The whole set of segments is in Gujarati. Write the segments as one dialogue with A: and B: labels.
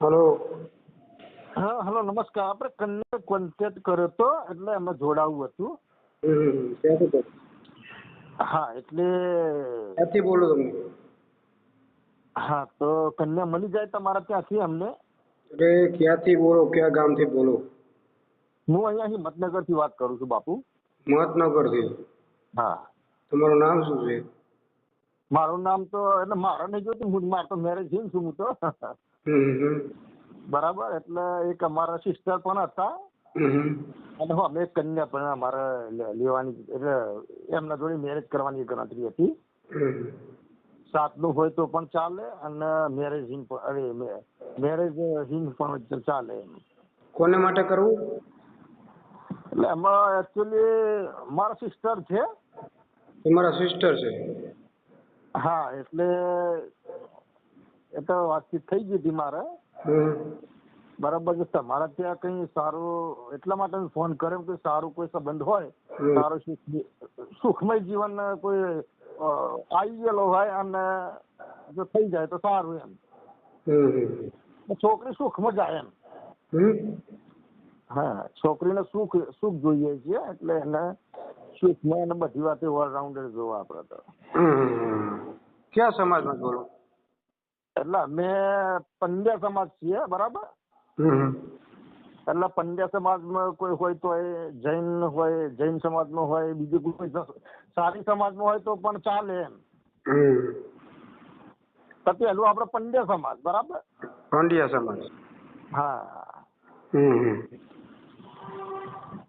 A: હલો.
B: હા હલો નમસ્કાર. આપણે કન્યા કોન્ટેક્ટ કર્યો તો એટલે એમાં જોડાવું હતું. હા એટલે
A: ક્યાંથી બોલો તમે?
B: હા તો કન્યા મળી જાય તમારા ત્યાંથી અમને?
A: એટલે ક્યાંથી બોલો? કયા ગામથી બોલો?
B: હું અહીંયા હિંમતનગરથી વાત કરું છું બાપુ.
A: મહતનગરથી
B: હા.
A: તમારું નામ શું છે?
B: મારું નામ તો એટલે મારો નહીં જોતું હું મારે તો મેરેજ છું હું તો?
A: હમ હમ
B: બરાબર એટલે એક અમારા સિસ્ટર પણ હતા. અને અમે એક કન્યા પણ અમારે લેવાની એટલે એમના જોડે મેરેજ કરવાની ગણતરી હતી. સાતનું હોય તો પણ ચાલે અને મેરેજ હિંગ પણ અરે મેરેજ હિંગ પણ ચાલે એમ.
A: કોને માટે કરવું?
B: એટલે એમાં એકચ્યુઅલી મારા સિસ્ટર છે.
A: તમારા સિસ્ટર છે?
B: હા એટલે એ તો વાતચીત થઈ ગઈ હતી મારે. બરાબર છે તમારા ત્યાં કઈ સારું એટલા માટે ફોન કર્યો કે સારું કોઈ સંબંધ હોય સારું સુખ- સુખમય જીવન કોઈ આવી ગયેલો હોય અને જો થઈ જાય તો સારું એમ. છોકરી સુખમાં જાય એમ. હા છોકરીને સુખ સુખ જોઈએ છે એટલે એને સુખમાં એને બધી વાતે ઓલરાઉન્ડર જોવા આપણે તો.
A: ક્યાં સમાજમાં બોલો
B: એટલે અમે પંડ્યા સમાજ છીએ બરાબર? એટલે પંડ્યા સમાજમાં કોઈ હોય તો એ જૈન હોય જૈન સમાજનો હોય બીજું કોઈ સારી સમાજનો હોય તો પણ ચાલે એમ. તો પેલું આપણે પંડ્યા સમાજ બરાબર?
A: પંડ્યા સમાજ.
B: હા.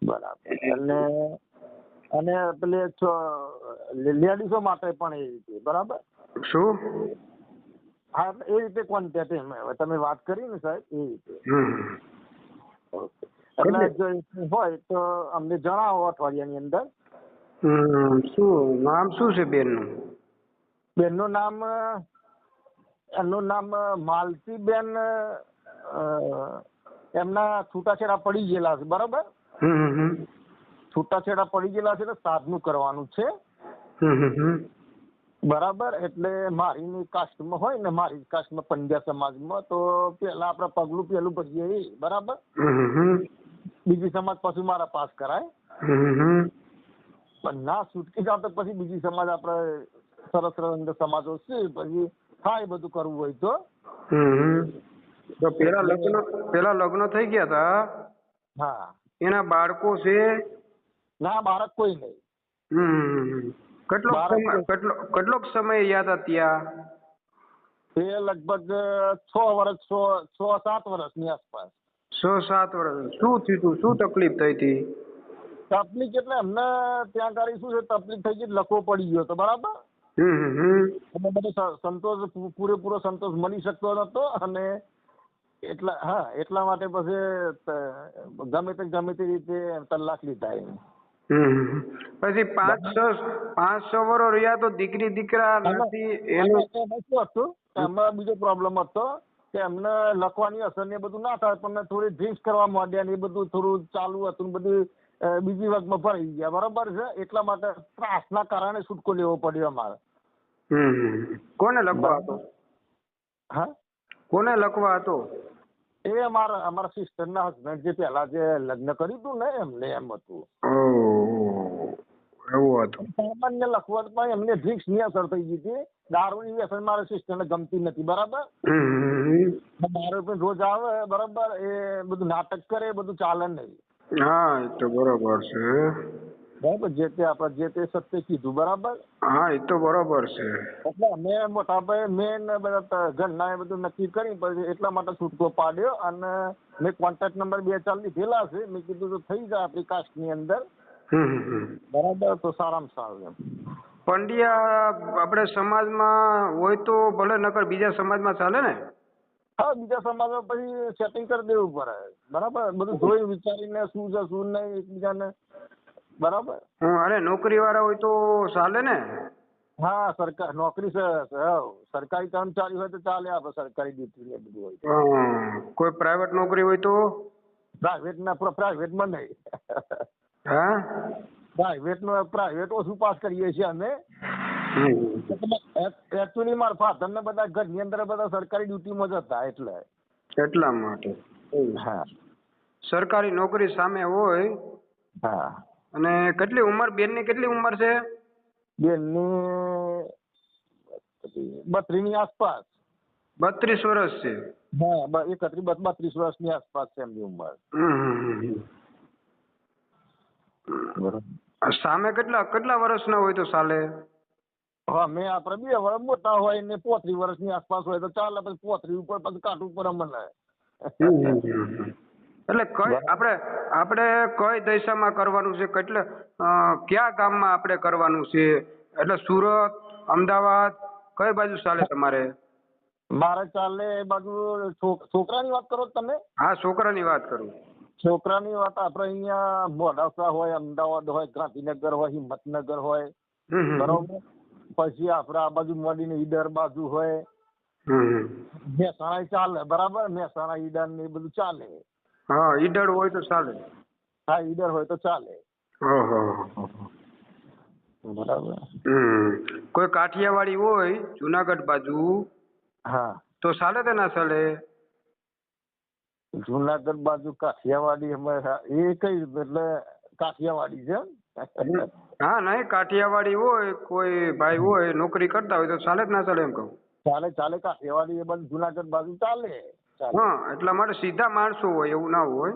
B: બરાબર. અને અને પેલે લેડીઝો માટે પણ એ રીતે બરાબર?
A: શું?
B: હા એ રીતે ક્વોન્ટિટી તમે વાત કરી ને સાહેબ એ રીતે. એટલે જો હોય તો અમને જણાવો અઠવાડિયાની અંદર.
A: શું? નામ શું છે બેનનું?
B: બેનનું નામ એમનું નામ માલતી માલતીબેન એમના છૂટાછેડા પડી ગયેલા છે બરાબર. છૂટાછેડા પડી ગયેલા છે એટલે સાધનું કરવાનું છે.
A: હમ હમ.
B: બરાબર? એટલે મારીની કાસ્ટમાં હોય ને મારી કાસ્ટમાં પંડ્યા સમાજમાં તો પેલા આપણે પગલું પેલું ભરીએ એ બરાબર. બીજી સમાજ પછી મારા પાસ કરાય. પણ ના છૂટકી જાવ તો પછી બીજી સમાજ આપણે સરસ સરસ સમાજો છે પછી થાય બધું કરવું હોય તો.
A: તો પેલા લગ્ન પેલા લગ્ન થઈ ગયા હતા
B: હા.
A: એના બાળકો છે?
B: ના બાળક કોઈ નહીં.
A: હમ. કેટલો સમય કેટલો કેટલોક સમય યાદ હતા ત્યાં?
B: એ લગભગ છ વર્ષ છ છ સાત વર્ષની આસપાસ.
A: છ સાત વર્ષ શું થયું તું? શું તકલીફ થઈ હતી?
B: તકલીફ એટલે અમને ત્યાં ગાડી શું છે તકલીફ થઈ ગઈ લખવો પડી ગયો હતો બરાબર? બધો સ- સંતોષ પૂરેપૂરો સંતોષ મળી શકતો નતો અને એટલા હા એટલા માટે પછી ગમે તે ગમે તે રીતે તલાક લીધા એમ.
A: હમ. પછી પાંચ છ પાંચ છ વર્ષ રહ્યા તો દીકરી દીકરા નથી એનું
B: હતું. એમાં બીજો પ્રોબ્લેમ હતો કે એમને લખવાની અસર ને બધું ના થાય પણ થોડી ડ્રિંક્સ કરવા માંડ્યા ને એ બધું થોડું ચાલુ હતું બધું બીજી વખત ભરાઈ ગયા. બરાબર છે? એટલા માટે ત્રાસના કારણે છૂટકો લેવો પડ્યો અમારે.
A: કોને લખવા હતો?
B: હા?
A: કોને લખવા હતો?
B: એ અમારા અમારા સિસ્ટરના હસબન્ડ જે પહેલા જે લગ્ન કર્યું હતું ને એમને એમ હતું.
A: એવું હતું
B: સામાન્ય લખવટમાં એમને ડ્રિંક્સની અસર થઈ ગઈ હતી. દારૂની વ્યસન મારા સિસ્ટરને ગમતી નથી બરાબર. મારે પણ રોજ આવે બરાબર? એ બધું નાટક કરે બધું ચાલે નહીં.
A: હા એ તો બરોબર છે.
B: બરાબર? જે તે આપણે જે તે સત્ય કીધું બરાબર?
A: હા એ તો બરોબર છે.
B: એટલે અમે મોટા ભાઈ મેં બધા ઘરના એ બધું નક્કી કરી પછી એટલા માટે છૂટકો પાડ્યો અને મેં કોન્ટેક્ટ નંબર બે ચાર લીધેલા છે. મેં કીધું તો થઈ જાય આપણી કાસ્ટની અંદર. બરાબર તો સારામાં સારું એમ.
A: પંડ્યા આપણે સમાજમાં હોય તો ભલે નકર બીજા સમાજમાં ચાલે ને?
B: હા બીજા સમાજમાં પછી સેટિંગ કરી દેવું પડે. બરાબર? બધું જોઈ વિચારીને શું છે શું નહીં એકબીજાને. બરાબર?
A: હું અરે નોકરી વાળા હોય તો ચાલે ને?
B: હા સરકાર નોકરી. સરકારી કર્મચારી હોય તો ચાલે આપણે સરકારી ડ્યુટી ને બધું હોય.
A: કોઈ પ્રાઇવેટ નોકરી હોય તો?
B: પ્રાઇવેટ ના પ્રાઇવેટમાં નહીં.
A: હા?
B: પ્રાઇવેટ નો પ્રાઇવેટ ઓછું પાસ કરીએ છીએ અમે. એકચ્યુઅલી મારા ફાધર ને બધા ઘરની અંદર બધા સરકારી ડ્યુટીમાં જ હતા એટલે.
A: એટલા માટે.
B: હા.
A: સરકારી નોકરી સામે હોય.
B: હા.
A: અને કેટલી ઉંમર? બેનની કેટલી ઉંમર છે?
B: બેનની બત્રીસની આસપાસ.
A: બત્રીસ વર્ષ છે.
B: હા બ- એકત્રીસ બત્રીસ વર્ષ વર્ષની આસપાસ છે એમની ઉંમર. બરોબર.
A: સામે કેટલા કેટલા વર્ષના હોય તો ચાલે?
B: હા મેં આપણે બે વર્ષ મોટા હોય ને પોત્રીસ વર્ષની આસપાસ હોય તો ચાલે પછી પોત્રીસ ઉપર પછી કાઢવું ઉપર અમને
A: એટલે કઈ આપણે આપણે કઈ દિશામાં કરવાનું છે? કેટલે કયા ગામમાં આપણે કરવાનું છે? એટલે સુરત અમદાવાદ કઈ બાજુ ચાલે તમારે?
B: મારે ચાલે એ બાજુ છોકરાની વાત કરો તમે.
A: હા છોકરાની વાત કરું.
B: છોકરાની વાત આપણે અહીંયા મોડાસા હોય અમદાવાદ હોય ગાંધીનગર હોય હિંમતનગર હોય. બરોબર? પછી આપણે આ બાજુ મળીને ઈડર બાજુ હોય. મહેસાણા ચાલે બરાબર? મહેસાણા ઈડર ને એ બધું ચાલે.
A: હા ઈડર હોય તો ચાલે.
B: હા ઈડર હોય તો ચાલે. બરાબર?
A: કોઈ કાઠિયાવાડી હોય જુનાગઢ બાજુ
B: હા.
A: તો ચાલે તે ના ચાલે
B: જુનાગઢ બાજુ કાઠિયાવાડી અમારે એ કઈ એટલે કાઠિયાવાડી છે
A: હા નહીં કાઠિયાવાડી હોય કોઈ ભાઈ હોય નોકરી કરતા હોય તો ચાલે જ ના ચાલે એમ કહું.
B: ચાલે ચાલે કાઠિયાવાડી એ બાજુ જુનાગઢ બાજુ ચાલે. ચાલે.
A: હા એટલા માટે સીધા માણસો હોય એવું ના હોય.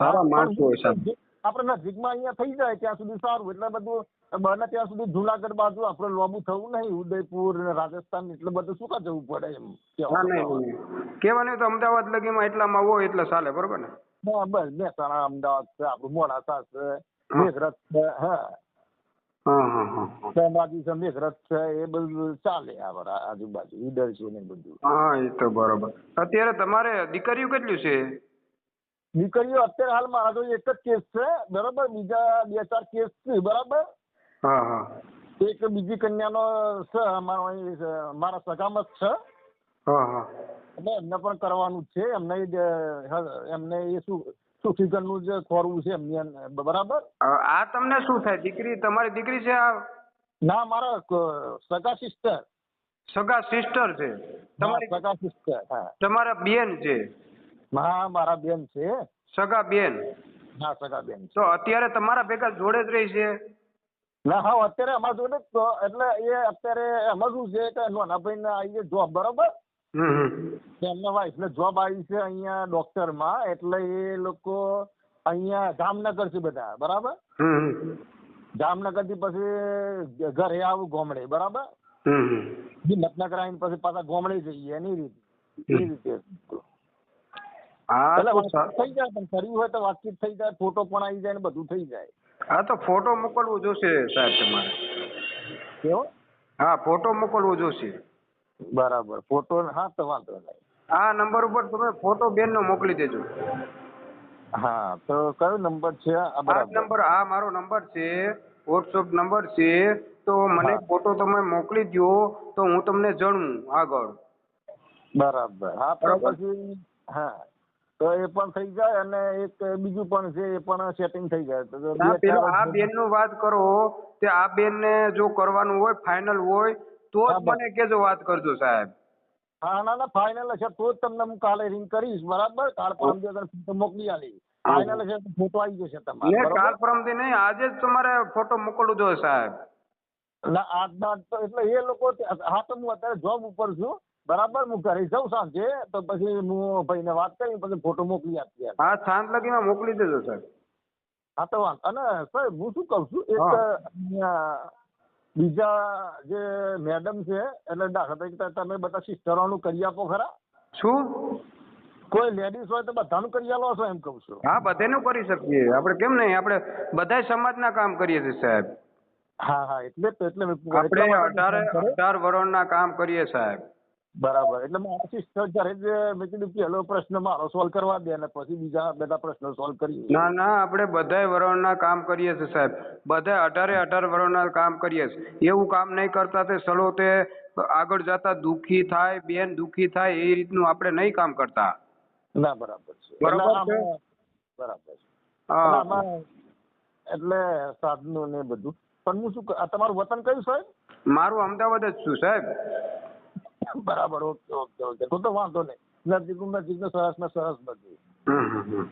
A: સારા માણસો હોય સાહેબ.
B: આપણે નજીકમાં અહીંયા થઈ જાય ત્યાં સુધી સારું. એટલે બધું બને ત્યાં સુધી જુનાગઢ બાજુ આપણે લોબુ થવું નહીં ઉદયપુર ને રાજસ્થાન એટલે બધું શું કા જવું પડે એમ
A: કહેવાનું તો અમદાવાદ લગીમાં એટલામાં હોય એટલે ચાલે બરોબર ને?
B: હા બસ મહેસાણા અમદાવાદ છે આપણું મોડાસા છે. મેઘરજ છે હા. ધનબાજી છે મેઘરજ છે એ બધું ચાલે આ આજુબાજુ ઈડર છે ને બધું.
A: હા એ તો બરોબર. અત્યારે તમારે દીકરીઓ કેટલી છે?
B: દીકરીઓ અત્યારે હાલ મારા જોડે એક જ કેસ છે. બરાબર? બીજા બે ચાર કેસ છે બરાબર?
A: હા હા.
B: એક બીજી કન્યાનો છે મારા સગામાં જ છે. એટલે એમને પણ કરવાનું છે. એમને એમને એ શું સુખીકરણનું જે ખોરવું છે એમની બરાબર?
A: આ તમને શું થાય? દીકરી તમારી દીકરી છે આ?
B: ના મારા સગા સિસ્ટર
A: સગા સિસ્ટર છે. તમારી
B: સગા સિસ્ટર હા.
A: તમારા બેન છે.
B: હા મારા બેન છે.
A: સગા બેન?
B: હા સગા બેન
A: તો અત્યારે તમારા ભેગા જોડે જ રહી છે?
B: ના હા અત્યારે અમારા જોડે જ તો એટલે એ અત્યારે એમાં શું છે કે નાના ભાઈને આવી જોબ બરાબર? એમના વાઈફ ને જોબ આવી છે અહીંયા ડોક્ટરમાં એટલે એ લોકો અહીંયા જામનગર છે બધા બરાબર? જામનગરથી પછી ઘરે આવું ગોમડે બરાબર? હિંમતનગર આવીને પછી પાછા ગોમડે જઈએ એની રીતે એ રીતે.
A: હા
B: થઈ જાય પણ કરવી હોય તો વાતચીત થઈ જાય ફોટો પણ આવી જાય ને બધું થઈ જાય.
A: હા તો ફોટો મોકલવો જોશે સાહેબ તમારે.
B: કેવો?
A: હા ફોટો મોકલવો જોશે.
B: બરાબર ફોટો હા તો વાંધો નહીં.
A: આ નંબર ઉપર તમે ફોટો બેનનો મોકલી દેજો.
B: હા તો કયો નંબર છે? આ
A: નંબર આ મારો નંબર છે વોટ્સઅપ નંબર છે તો મને ફોટો તમે મોકલી દો તો હું તમને જણાવું આગળ.
B: બરાબર. હા
A: બરાબર.
B: પછી હા. તો એ પણ થઈ જાય અને એક બીજું પણ છે એ પણ સેટિંગ થઈ જાય. તો
A: ના પેલો આ બેનનું વાત કરો તે આ બેનને જો કરવાનું હોય ફાઇનલ હોય તો જ મને કેજો વાત કરજો સાહેબ.
B: હા ના ના ફાઇનલ હશે તો જ તમને હું કાલે રિંગ કરીશ બરાબર? કાલ પરમ દિવસ મોકલી આલી ફાઇનલ હશે ફોટો આવી જશે તમારે
A: કાલ
B: બરાબર?
A: પરમથી નહીં આજે જ તમારે ફોટો મોકલું જોઈએ સાહેબ.
B: ના આજ ના એટલે એ લોકો હા તો હું અત્યારે જોબ ઉપર છું બરાબર હું ઘરે જઉં સાંજે તો પછી હું ભાઈને વાત કરી પછી ફોટો મોકલી આપીએ
A: હા સાંજ લગીમાં મોકલી દેજો સાહેબ.
B: હા તો વાંધો. અને સાહેબ હું શું કહું છું એક બીજા જે મેડમ છે એટલે દાખલા તરીકે તમે બધા સિસ્ટરોનું કરી આપો ખરા.
A: શું?
B: કોઈ લેડીઝ હોય તો બધાનું કરી આલો છો એમ કહું છું.
A: હા બધાનું કરી શકીએ. આપણે કેમ નહીં? આપણે બધાય સમાજના કામ કરીએ છીએ સાહેબ.
B: હા હા એટલે તો એટલે
A: આપણે અઢાર. અઢાર વર્ષના કામ કરીએ સાહેબ.
B: બરાબર. એટલે હું સિસ્ટર ઘરે જ મેં કીધું પહેલો પ્રશ્ન મારો સોલ્વ કરવા દે અને પછી બીજા બધા પ્રશ્નો સોલ્વ કરીએ.
A: ના ના આપણે બધાય વરણના કામ કરીએ છીએ સાહેબ. બધા અઢારે અઢાર વરણના કામ કરીએ છીએ. એવું કામ નહીં કરતા તે સલો તે આગળ જતા દુઃખી થાય બેન દુઃખી થાય એ રીતનું આપણે નહીં કામ કરતા.
B: ના બરાબર છે.
A: બરાબર છે?
B: બરાબર
A: હા.
B: એટલે સાધનો ને બધું. પણ હું શું તમારું વતન કયું સાહેબ?
A: મારું અમદાવાદ જ છું સાહેબ.
B: બરાબર ઓકે ઓકે ઓકે. તો તો વાંધો નહીં. નજીકનું નજીક સરસમાં સરસ બધું.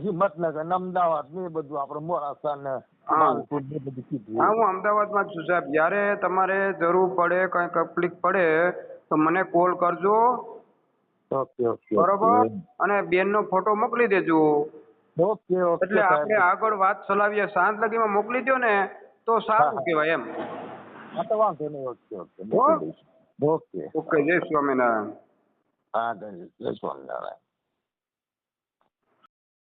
B: હિંમતનગર ને અમદાવાદ ને બધું આપણે મોડાસા ને
A: હા.
B: ને
A: હા અમદાવાદમાં છું સાહેબ. જ્યારે તમારે જરૂર પડે કઈ તકલીફ પડે તો મને કોલ કરજો.
B: ઓકે ઓકે
A: બરોબર? અને બેનનો ફોટો મોકલી દેજો.
B: ઓકે ઓકે
A: એટલે આપણે આગળ વાત ચલાવીએ. સાંજ લગીમાં મોકલી દો ને તો સારું
B: કેવાય
A: કહેવાય એમ.
B: હા તો વાંધો નહીં. Okay okay. ઓકે
A: ઓકે જય સ્વામિનારાયણ
B: હા જય જય સ્વામિનારાયણ